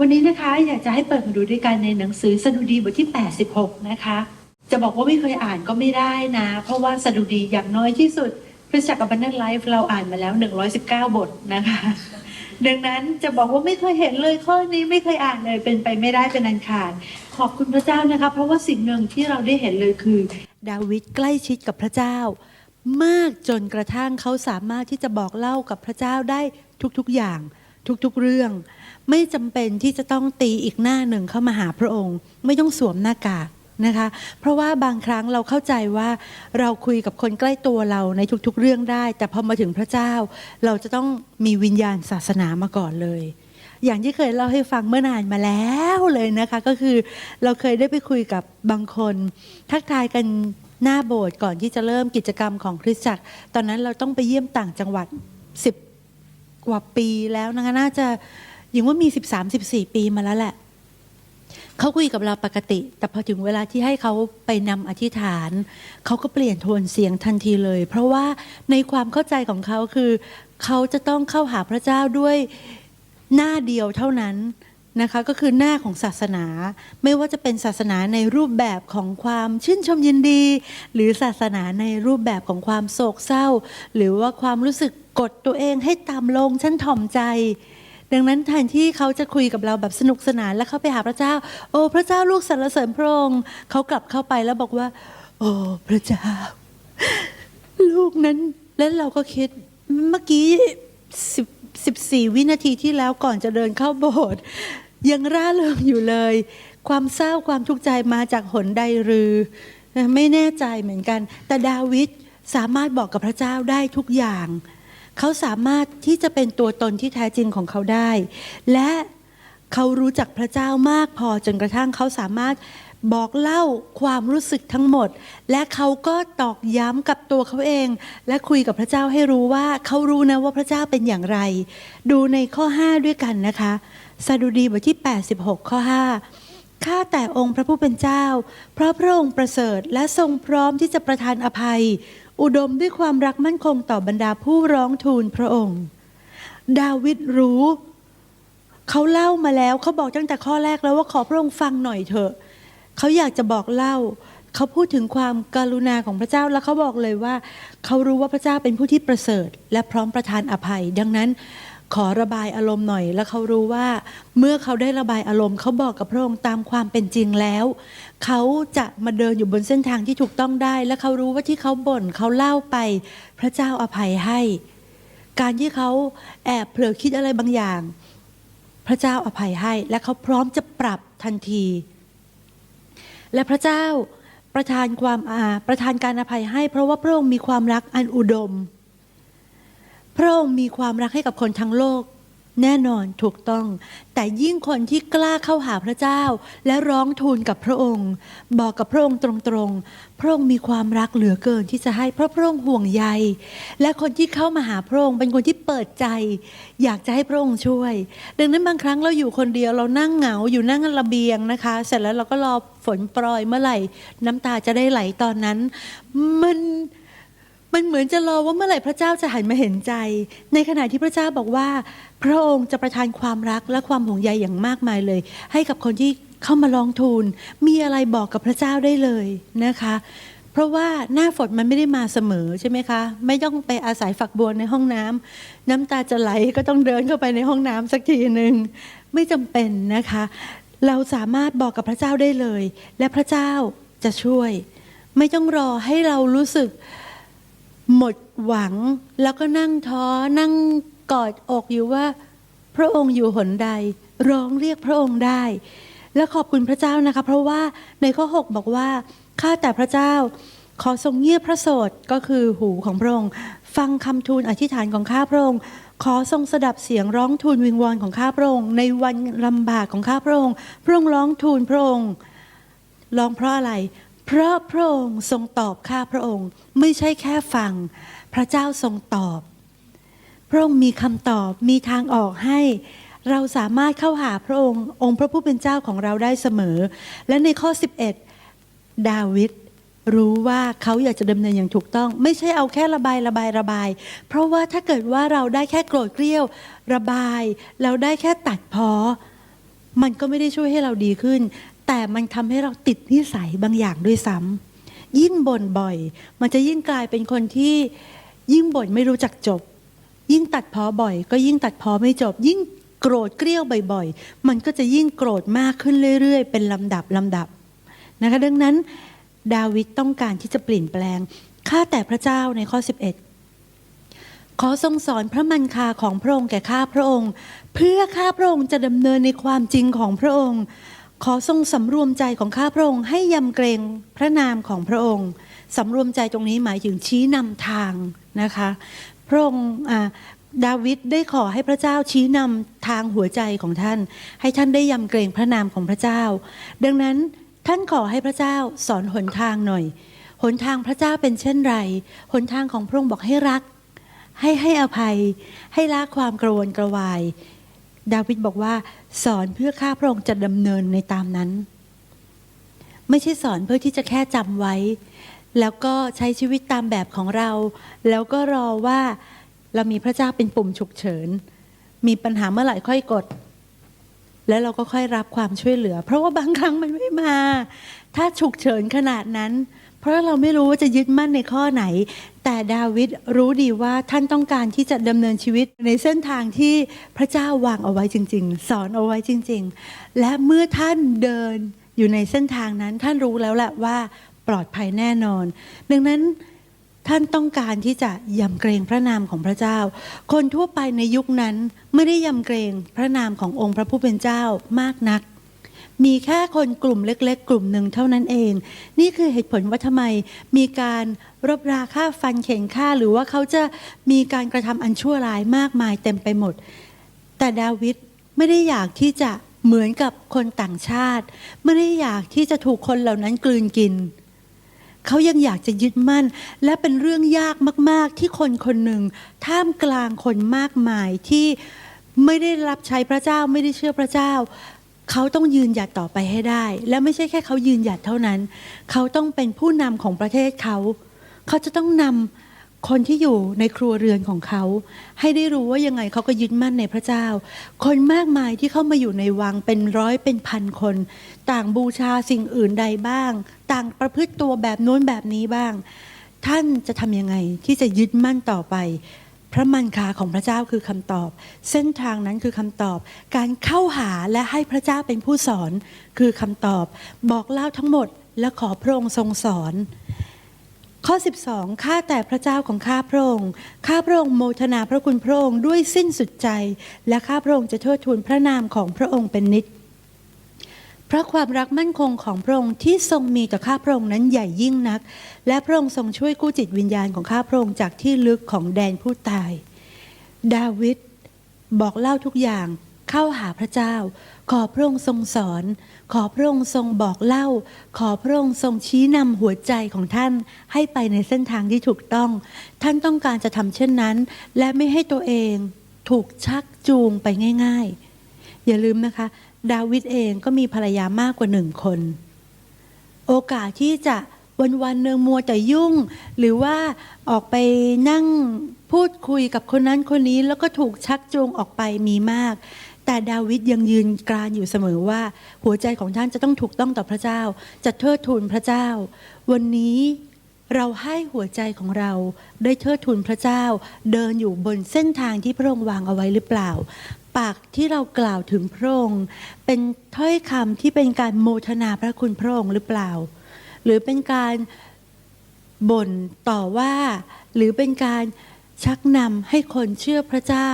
วันนี้นะคะอยากจะให้เปิดมาดูด้วยกันในหนังสือสดุดีบทที่ 86 นะคะ จะบอกว่าไม่เคยอ่านก็ไม่ได้นะ เพราะว่าสดุดีอย่างน้อยที่สุดคริสตจักรบันเนไลฟ์เราอ่านมาแล้ว 119 บทนะคะ ดังนั้นจะบอกว่าไม่เคยเห็นเลยข้อนี้ไม่เคยอ่านเลยเป็นไปไม่ได้เป็นอันขาด ขอบคุณพระเจ้านะคะ เพราะว่าสิ่งหนึ่งที่เราได้เห็นเลยคือ ดาวิดใกล้ชิดกับพระเจ้า มากจนกระทั่งเขาสามารถที่จะบอกเล่ากับพระเจ้าได้ทุกๆอย่าง ทุกๆเรื่อง ไม่จำเป็นที่จะต้องตีอีกหน้าหนึ่งเข้ามาหาพระองค์ ไม่ต้องสวมหน้ากากนะคะ เพราะว่าบางครั้งเราเข้าใจว่าเราคุยกับคนใกล้ตัวเราในทุกๆเรื่องได้ แต่พอมาถึงพระเจ้า เราจะต้องมีวิญญาณศาสนามาก่อนเลย อย่างที่เคยเล่าให้ฟังเมื่อนานมาแล้วเลยนะคะ ก็คือเราเคยได้ไปคุยกับบางคน ทักทายกันหน้าโบสถ์ก่อนที่จะเริ่มกิจกรรมของคริสตจักร ตอนนั้นเราต้องไปเยี่ยมต่างจังหวัด 10 กว่าปีแล้วนะคะน่าจะยังว่ามี 13-14 ปีมาแล้วแหละ เขาคุยกับเราปกติ แต่พอถึงเวลาที่ให้เขาไปนำอธิษฐาน เขาก็เปลี่ยนโทนเสียงทันทีเลย เพราะว่าในความเข้าใจของเขาคือ เขาจะต้องเข้าหาพระเจ้าด้วยหน้าเดียวเท่านั้น นะคะก็คือหน้าของศาสนา ไม่ว่าจะเป็นศาสนาในรูปแบบของความชื่นชมยินดี หรือศาสนาในรูปแบบของความโศกเศร้า หรือว่าความรู้สึกกดตัวเองให้ต่ำลงฉันถ่อมใจ ดังนั้นแทนที่เขาจะคุยกับเราแบบสนุกสนานแล้วเข้าไปหาพระเจ้า โอ้พระเจ้าลูกสรรเสริญพระองค์เขากลับเข้าไปแล้วบอกว่า โอ้พระเจ้า ลูกนั้นแล้วเราก็คิดเมื่อกี้สิบสิบสี่วินาทีที่แล้วก่อนจะเดินเข้าโบสถ์ ยังร่าเริงอยู่เลย ความเศร้าความทุกข์ใจมาจากหนใดหรือ ไม่แน่ใจเหมือนกัน แต่ดาวิดสามารถบอกกับพระเจ้าได้ทุกอย่าง เขาสามารถที่จะเป็นตัวตนที่แท้จริงของเขาได้ และเขารู้จักพระเจ้ามากพอจนกระทั่งเขาสามารถบอกเล่าความรู้สึกทั้งหมด และเขาก็ตอกย้ำกับตัวเขาเอง และคุยกับพระเจ้าให้รู้ว่าเขารู้นะว่าพระเจ้าเป็นอย่างไร ดูในข้อ 5 ด้วยกันนะคะ สดุดีบทที่ 86 ข้อ 5 ข้าแต่องค์พระผู้เป็นเจ้า เพราะพระองค์ประเสริฐและทรงพร้อมที่จะประทานอภัย อุดมด้วยความรักมั่นคงต่อบรรดาผู้ร้องทูลพระองค์ ดาวิดรู้ เขาเล่ามาแล้วเขาบอกตั้งแต่ข้อแรกแล้วว่าขอพระองค์ฟังหน่อยเถอะ เขาอยากจะบอกเล่าเขาพูดถึงความกรุณาของพระเจ้าแล้วเขาบอกเลยว่า เขารู้ว่าพระเจ้าเป็นผู้ที่ประเสริฐ และพร้อมประทานอภัย ดังนั้น ขอระบายอารมณ์หน่อย แล้วเขารู้ว่า เมื่อเขาได้ระบายอารมณ์เขาบอกกับพระองค์ตามความเป็นจริงแล้ว เขาจะมาเดินอยู่บนเส้นทางที่ถูกต้องได้ และเขารู้ว่าที่เขาบ่นเขาเล่าไป พระเจ้าอภัยให้ การที่เขาแอบเผลอคิดอะไรบางอย่าง พระเจ้าอภัยให้ และเขาพร้อมจะปรับทันที และพระเจ้าประทานความอาประทานการอภัยให้ เพราะว่าพระองค์มีความรักอันอุดม พระองค์มีความรักให้กับคนทั้งโลก แน่นอนถูกต้อง แต่ยิ่งคนที่กล้าเข้าหาพระเจ้า และร้องทูลกับพระองค์ บอกกับพระองค์ตรงๆ พระองค์มีความรักเหลือเกินที่จะให้เพราะพระองค์ห่วงใย และคนที่เข้ามาหาพระองค์เป็นคนที่เปิดใจ อยากจะให้พระองค์ช่วย ดังนั้นบางครั้งเราอยู่คนเดียวเรานั่งเหงาอยู่นั่งระเบียงนะคะ เสร็จแล้วเราก็รอฝนโปรยเมื่อไหร่ น้ำตาจะได้ไหลตอนนั้น มัน มันเหมือนจะรอว่าเมื่อไหร่พระเจ้าจะหันมาเห็นใจ ในขณะที่พระเจ้าบอกว่า พระองค์จะประทานความรักและความห่วงใยอย่างมากมายเลย ให้กับคนที่เข้ามาลองทูล มีอะไรบอกกับพระเจ้าได้เลยนะคะ เพราะว่าหน้าฝนมันไม่ได้มาเสมอใช่ไหมคะ ไม่ต้องไปอาศัยฝักบัวในห้องน้ำน้ำตาจะไหลก็ต้องเดินเข้าไปในห้องน้ำสักทีหนึ่งไม่จำเป็นนะคะ เราสามารถบอกกับพระเจ้าได้เลย และพระเจ้าจะช่วย ไม่ต้องรอให้เรารู้สึก หมดหวังแล้วก็นั่งท้อนั่งกอดอกอยู่ว่า พระองค์อยู่หนใด ร้องเรียกพระองค์ได้ และขอบคุณพระเจ้านะคะ เพราะว่าในข้อ 6 บอกว่าข้าแต่พระเจ้า ขอทรงเงียบพระโสดก็คือหูของพระองค์ ฟังคำทูลอธิษฐานของข้าพระองค์ ขอทรงสดับเสียงร้องทูลวิงวอนของข้าพระองค์ ในวันลำบากของข้าพระองค์ พระองค์ร้องทูลพระองค์ร้องเพราะอะไร เพราะพระองค์ทรงตอบข้าพระองค์ไม่ใช่แค่ฟัง พระเจ้าทรงตอบ พระองค์มีคำตอบมีทางออกให้ เราสามารถเข้าหาพระองค์ องค์พระผู้เป็นเจ้าของเราได้เสมอ และในข้อ 11 ดาวิดรู้ว่าเขาอยากจะดำเนินอย่างถูกต้อง ไม่ใช่เอาแค่ระบายระบายระบาย เพราะว่าถ้าเกิดว่าเราได้แค่โกรธเกรี้ยว ระบาย เราได้แค่ตัดพ้อมันก็ไม่ได้ช่วยให้เราดีขึ้น แต่มันทำให้เราติดนิสัยบางอย่างด้วยซ้ำยิ่งบ่นบ่อย มันจะยิ่งกลายเป็นคนที่ยิ่งบ่นไม่รู้จักจบ ยิ่งตัดพ้อบ่อย ก็ยิ่งตัดพ้อไม่จบ ยิ่งโกรธเกรี้ยวบ่อยๆ มันก็จะยิ่งโกรธมากขึ้นเรื่อย ๆ เป็นลำดับลำดับนะคะดังนั้นดาวิดต้องการที่จะเปลี่ยนแปลง ข้าแต่พระเจ้าในข้อ 11 ขอทรงสอนพระมันคาของพระองค์แก่ข้าพระองค์ เพื่อข้าพระองค์จะดำเนินในความจริงของพระองค์ ขอทรงสำรวมใจของข้าพระองค์ให้ยำเกรงพระนามของพระองค์สำรวมใจตรงนี้หมายถึงชี้นำทางนะคะ พระองค์อาดาวิดได้ขอให้พระเจ้าชี้นำทางหัวใจของท่าน ให้ท่านได้ยำเกรงพระนามของพระเจ้า ดังนั้นท่านขอให้พระเจ้าสอนหนทางหน่อย หนทางพระเจ้าเป็นเช่นไร หนทางของพระองค์บอกให้รัก ให้ให้อภัย ให้ละความกระวนกระวาย ดาวิดบอกว่า สอนเพื่อข้าพระองค์จะดำเนินในตามนั้น ไม่ใช่สอนเพื่อที่จะแค่จำไว้ แล้วก็ใช้ชีวิตตามแบบของเรา แล้วก็รอว่าเรามีพระเจ้าเป็นปุ่มฉุกเฉิน มีปัญหาเมื่อไหร่ค่อยกด แล้วเราก็ค่อยรับความช่วยเหลือ เพราะว่าบางครั้งมันไม่มา ถ้าฉุกเฉินขนาดนั้น เพราะเราไม่รู้ว่าจะยึดมั่นในข้อไหน แต่ดาวิดรู้ดีว่าท่านต้องการที่จะดำเนินชีวิตในเส้นทางที่พระเจ้าวางเอาไว้จริง ๆ สอนเอาไว้จริง ๆ และเมื่อท่านเดินอยู่ในเส้นทางนั้นท่านรู้แล้วแหละว่าปลอดภัยแน่นอน ดังนั้นท่านต้องการที่จะยำเกรงพระนามของพระเจ้า คนทั่วไปในยุคนั้นไม่ได้ยำเกรงพระนามขององค์พระผู้เป็นเจ้ามากนัก มีแค่คนกลุ่มเล็ก ๆ กลุ่มหนึ่งเท่านั้นเอง นี่คือเหตุผลว่าทำไมมีการรบราฆ่าฟันเข็นฆ่าหรือว่าเขาจะมีการกระทำอันชั่วร้ายมากมายเต็มไปหมด แต่ดาวิดไม่ได้อยากที่จะเหมือนกับคนต่างชาติ ไม่ได้อยากที่จะถูกคนเหล่านั้นกลืนกิน เขายังอยากจะยึดมั่น และเป็นเรื่องยากมาก ๆ ที่คนคนหนึ่งท่ามกลางคนมากมายที่ไม่ได้รับใช้พระเจ้าไม่ได้เชื่อพระเจ้า เขาต้องยืนหยัดต่อไปให้ได้ และไม่ใช่แค่เขายืนหยัดเท่านั้น เขาต้องเป็นผู้นำของประเทศเขา เขาจะต้องนำคนที่อยู่ในครัวเรือนของเขา ให้ได้รู้ว่ายังไงเขาก็ยึดมั่นในพระเจ้า คนมากมายที่เข้ามาอยู่ในวังเป็นร้อยเป็นพันคน ต่างบูชาสิ่งอื่นใดบ้าง ต่างประพฤติตัวแบบโน้นแบบนี้บ้าง ท่านจะทำยังไงที่จะยึดมั่นต่อไป พระมันคาของพระเจ้าคือคำตอบ เส้นทางนั้นคือคำตอบ การเข้าหาและให้พระเจ้าเป็นผู้สอนคือคำตอบ บอกเล่าทั้งหมดและขอพระองค์ทรงสอน ข้อ 12 ข้าแต่พระเจ้าของข้าพระองค์ ข้าพระองค์โมทนาพระคุณพระองค์ด้วยสิ้นสุดใจ และข้าพระองค์จะเทิดทูนพระนามของพระองค์เป็นนิจ ราะความรักมั่นคงของพระองค์ที่ทรงมีต่อข้าพระองค์นั้นใหญ่ยิ่งนัก และพระองค์ทรงช่วยกู้จิตวิญญาณของข้าพระองค์จากที่ลึกของแดนผู้ตาย ดาวิดบอกเล่าทุกอย่างเข้าหาพระเจ้า ขอพระองค์ทรงสอน ขอพระองค์ทรงบอกเล่า ขอพระองค์ทรงชี้นำหัวใจของท่านให้ไปในเส้นทางที่ถูกต้อง ท่านต้องการจะทำเช่นนั้น และไม่ให้ตัวเองถูกชักจูงไปง่าย ๆ อย่าลืมนะคะ ดาวิดเองก็มีภรรยามากกว่าหนึ่งคน โอกาสที่จะวันวันๆหนึ่งมัวแต่ยุ่ง หรือว่าออกไปนั่งพูดคุยกับคนนั้นคนนี้แล้วก็ถูกชักจูงออกไปมีมาก แต่ดาวิดยังยืนกรานอยู่เสมอว่า หัวใจของท่านจะต้องถูกต้องต่อพระเจ้า จะเทิดทูนพระเจ้า วันนี้เราให้หัวใจของเราได้เทิดทูนพระเจ้า เดินอยู่บนเส้นทางที่พระองค์วางเอาไว้หรือเปล่า ปากที่เรากล่าวถึงพระองค์ เป็นถ้อยคำที่เป็นการโมทนาพระคุณพระองค์หรือเปล่า หรือเป็นการบ่นต่อว่า หรือเป็นการชักนำให้คนเชื่อพระเจ้า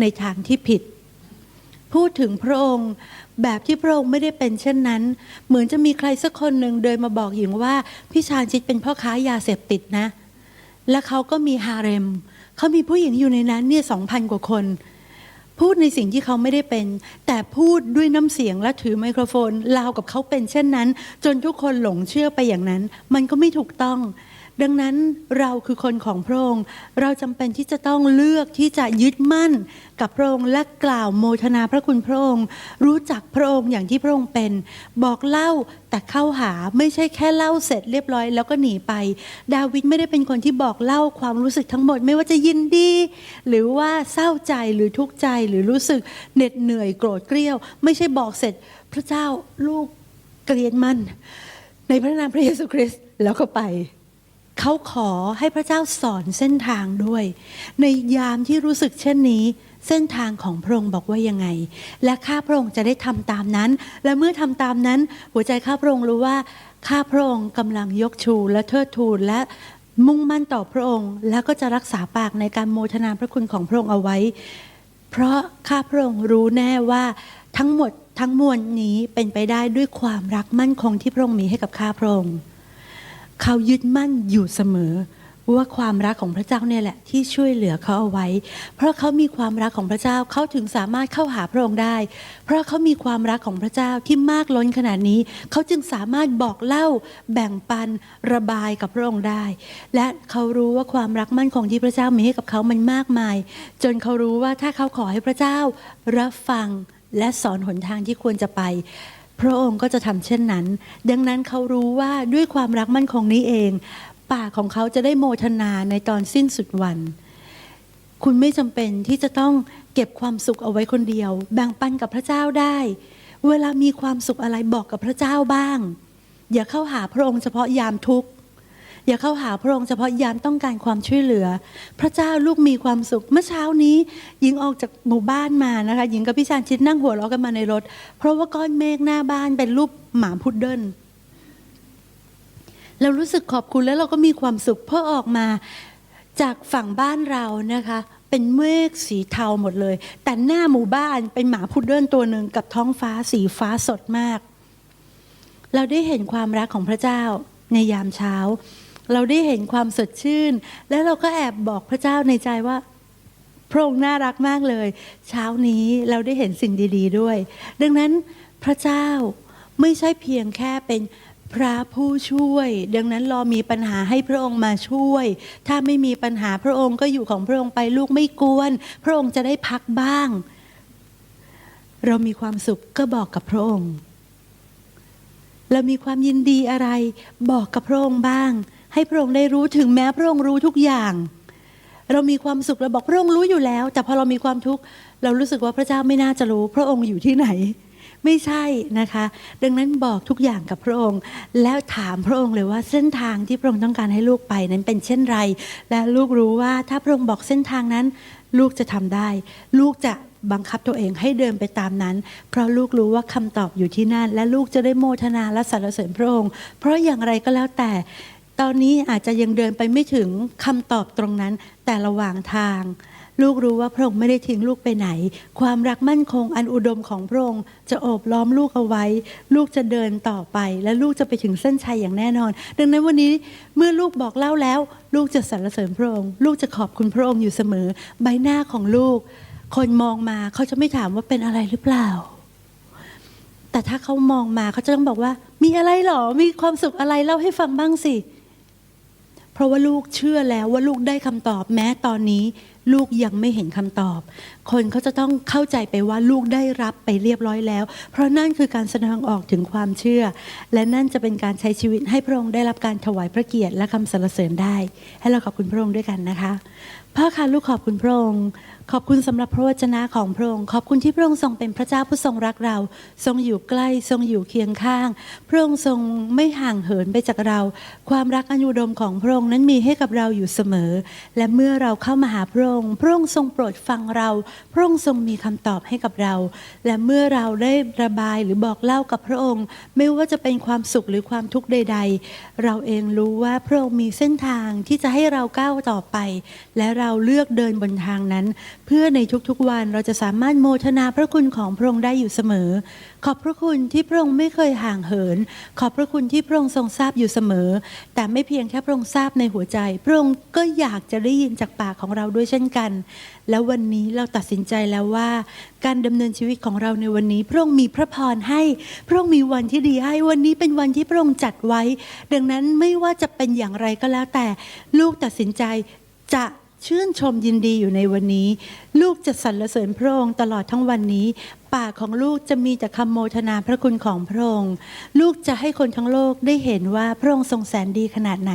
ในทางที่ผิด พูดถึงพระองค์แบบที่พระองค์ไม่ได้เป็นเช่นนั้น เหมือนจะมีใครสักคนหนึ่งเดินมาบอกหญิงว่าพี่ชาญชิตเป็นพ่อค้ายาเสพติดนะ และเขาก็มีฮาเร็มเขามีผู้หญิงอยู่ในนั้นเนี่ยสองพันกว่าคน พูดในสิ่งที่เขาไม่ได้เป็น แต่พูดด้วยน้ำเสียงและถือไมโครโฟนราวกับเขาเป็นเช่นนั้น จนทุกคนหลงเชื่อไปอย่างนั้น มันก็ไม่ถูกต้อง ดังนั้นเราคือคนของพระองค์ เราจำเป็นที่จะต้องเลือกที่จะยึดมั่นกับพระองค์และกล่าวโมทนาพระคุณพระองค์ รู้จักพระองค์อย่างที่พระองค์เป็น บอกเล่าแต่เข้าหาไม่ใช่แค่เล่าเสร็จเรียบร้อยแล้วก็หนีไป ดาวิดไม่ได้เป็นคนที่บอกเล่าความรู้สึกทั้งหมดไม่ว่าจะยินดี หรือว่าเศร้าใจหรือทุกข์ใจหรือรู้สึกเหน็ดเหนื่อยโกรธเกรี้ยว ไม่ใช่บอกเสร็จ พระเจ้าลูกเกลียดมัน ในพระนามพระเยซูคริสต์แล้วก็ไป เขาขอให้พระเจ้าสอนเส้นทางด้วย ในยามที่รู้สึกเช่นนี้ เส้นทางของพระองค์บอกว่ายังไง และข้าพระองค์จะได้ทำตามนั้น และเมื่อทำตามนั้น หัวใจข้าพระองค์รู้ว่าข้าพระองค์กำลังยกชูและเทิดทูนและมุ่งมั่นต่อพระองค์ แล้วก็จะรักษาปากในการโมทนาพระคุณของพระองค์เอาไว้ เพราะข้าพระองค์รู้แน่ว่าทั้งหมดทั้งมวลนี้เป็นไปได้ด้วยความรักมั่นคงที่พระองค์มีให้กับข้าพระองค์ เขายึดมั่นอยู่เสมอ ว่าความรักของพระเจ้าเนี่ยแหละที่ช่วยเหลือเขาเอาไว้ เพราะเขามีความรักของพระเจ้าเขาถึงสามารถเข้าหาพระองค์ได้ เพราะเขามีความรักของพระเจ้าที่มากล้นขนาดนี้ เขาจึงสามารถบอกเล่า แบ่งปันระบายกับพระองค์ได้ และเขารู้ว่าความรักมั่นคงที่พระเจ้ามีให้กับเขามันมากมาย จนเขารู้ว่าถ้าเขาขอให้พระเจ้ารับฟังและสอนหนทางที่ควรจะไป พระองค์ก็จะทำเช่นนั้น ดังนั้นเขารู้ว่าด้วยความรักมั่นคงนี้เอง ปากของเขาจะได้โมทนาในตอนสิ้นสุดวัน คุณไม่จำเป็นที่จะต้องเก็บความสุขเอาไว้คนเดียว แบ่งปันกับพระเจ้าได้ เวลามีความสุขอะไรบอกกับพระเจ้าบ้าง อย่าเข้าหาพระองค์เฉพาะยามทุกข์ อย่าเข้าหาพระองค์เฉพาะยามต้องการความช่วยเหลือ พระเจ้าลูกมีความสุข เมื่อเช้านี้หญิงออกจากหมู่บ้านมานะคะหญิงกับพี่ชานชิดนั่งหัวเราะกันมาในรถ เพราะว่าก้อนเมฆหน้าบ้านเป็นรูปหมาพุดเดิ้ลเรารู้สึกขอบคุณแล้วเราก็มีความสุขเพราะออกมาจากฝั่งบ้านเรานะคะ เป็นเมฆสีเทาหมดเลย แต่หน้าหมู่บ้านเป็นหมาพุดเดิ้ลตัวหนึ่งกับท้องฟ้าสีฟ้าสดมาก เราได้เห็นความรักของพระเจ้าในยามเช้า เราได้เห็นความสดชื่น และเราก็แอบบอกพระเจ้าในใจว่า พระองค์น่ารักมากเลย เช้านี้เราได้เห็นสิ่งดี ๆ ด้วย ดังนั้นพระเจ้าไม่ใช่เพียงแค่เป็นพระผู้ช่วย ดังนั้นรอมีปัญหาให้พระองค์มาช่วย ถ้าไม่มีปัญหาพระองค์ก็อยู่ของพระองค์ไปลูกไม่กวน พระองค์จะได้พักบ้าง เรามีความสุขก็บอกกับพระองค์ เรามีความยินดีอะไร บอกกับพระองค์บ้าง ให้พระองค์ได้รู้ถึงแม้พระองค์รู้ทุกอย่าง เรามีความสุขเราบอกพระองค์รู้อยู่แล้ว แต่พอเรามีความทุกข์เรารู้สึกว่าพระเจ้าไม่น่าจะรู้ พระองค์อยู่ที่ไหน ไม่ใช่นะคะ ดังนั้นบอกทุกอย่างกับพระองค์ แล้วถามพระองค์เลยว่าเส้นทางที่พระองค์ต้องการให้ลูกไปนั้นเป็นเช่นไร และลูกรู้ว่าถ้าพระองค์บอกเส้นทางนั้น ลูกจะทำได้ ลูกจะบังคับตัวเองให้เดินไปตามนั้น เพราะลูกรู้ว่าคำตอบอยู่ที่นั่น และลูกจะได้โมทนาและสรรเสริญพระองค์ เพราะอย่างไรก็แล้วแต่ ตอนนี้อาจจะยังเดินไปไม่ถึงคำตอบตรงนั้น แต่ระหว่างทาง ลูกรู้ว่าพระองค์ไม่ได้ทิ้งลูกไปไหน ความรักมั่นคงอันอุดมของพระองค์จะโอบล้อมลูกเอาไว้ ลูกจะเดินต่อไป และลูกจะไปถึงเส้นชัยอย่างแน่นอน ดังนั้นวันนี้เมื่อลูกบอกเล่าแล้ว ลูกจะสรรเสริญพระองค์ ลูกจะขอบคุณพระองค์อยู่เสมอ ใบหน้าของลูก คนมองมาเขาจะไม่ถามว่าเป็นอะไรหรือเปล่าแต่ถ้าเขามองมาเขาจะต้องบอกว่า มีอะไรหรอ มีความสุขอะไรเล่าให้ฟังบ้างสิเพราะว่าลูกเชื่อแล้วว่าลูกได้คำตอบแม้ตอนนี้ ลูกยังไม่เห็นคำตอบ คนเขาจะต้องเข้าใจไปว่าลูกได้รับไปเรียบร้อยแล้ว เพราะนั่นคือการแสดงออกถึงความเชื่อ และนั่นจะเป็นการใช้ชีวิตให้พระองค์ได้รับการถวายพระเกียรติและคำสรรเสริญได้ ให้เราขอบคุณพระองค์ด้วยกันนะคะ พ่อคะลูกขอบคุณพระองค์ ขอบคุณสำหรับพระวจนะของพระองค์ ขอบคุณที่พระองค์ทรงเป็นพระเจ้าผู้ทรงรักเรา ทรงอยู่ใกล้ทรงอยู่เคียงข้าง พระองค์ทรงไม่ห่างเหินไปจากเรา ความรักอันอุดมของพระองค์นั้นมีให้กับเราอยู่เสมอ และเมื่อเราเข้ามาหาพระองค์ พระองค์ทรงโปรดฟังเรา พระองค์ทรงมีคำตอบให้กับเรา และเมื่อเราได้ระบายหรือบอกเล่ากับพระองค์ ไม่ว่าจะเป็นความสุขหรือความทุกข์ใด ๆ เราเองรู้ว่าพระองค์มีเส้นทางที่จะให้เราก้าวต่อไป และเราเลือกเดินบนทางนั้น เพื่อในทุกๆวันเราจะสามารถโมทนาพระคุณของพระองค์ได้อยู่เสมอ ขอบพระคุณที่พระองค์ไม่เคยห่างเหิน ขอบพระคุณที่พระองค์ทรงทราบอยู่เสมอ แต่ไม่เพียงแค่พระองค์ทราบในหัวใจ พระองค์ก็อยากจะได้ยินจากปากของเราด้วยเช่นกัน แล้ววันนี้เราตัดสินใจแล้วว่า การดำเนินชีวิตของเราในวันนี้ พระองค์มีพระพรให้ พระองค์มีวันที่ดีให้วันนี้เป็นวันที่พระองค์จัดไว้ ดังนั้นไม่ว่าจะเป็นอย่างไรก็แล้วแต่ลูกตัดสินใจจะ ชื่นชมยินดีอยู่ในวันนี้ ลูกจะสรรเสริญพระองค์ตลอดทั้งวันนี้ ปากของลูกจะมีแต่คำโมทนาพระคุณของพระองค์ ลูกจะให้คนทั้งโลกได้เห็นว่าพระองค์ทรงแสนดีขนาดไหน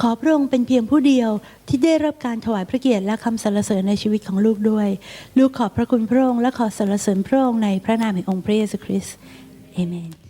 ขอพระองค์เป็นเพียงผู้เดียวที่ได้รับการถวายพระเกียรติและคำสรรเสริญในชีวิตของลูกด้วย ลูกขอบพระคุณพระองค์และขอสรรเสริญพระองค์ในพระนามแห่งองค์พระเยซูคริสต์เอเมน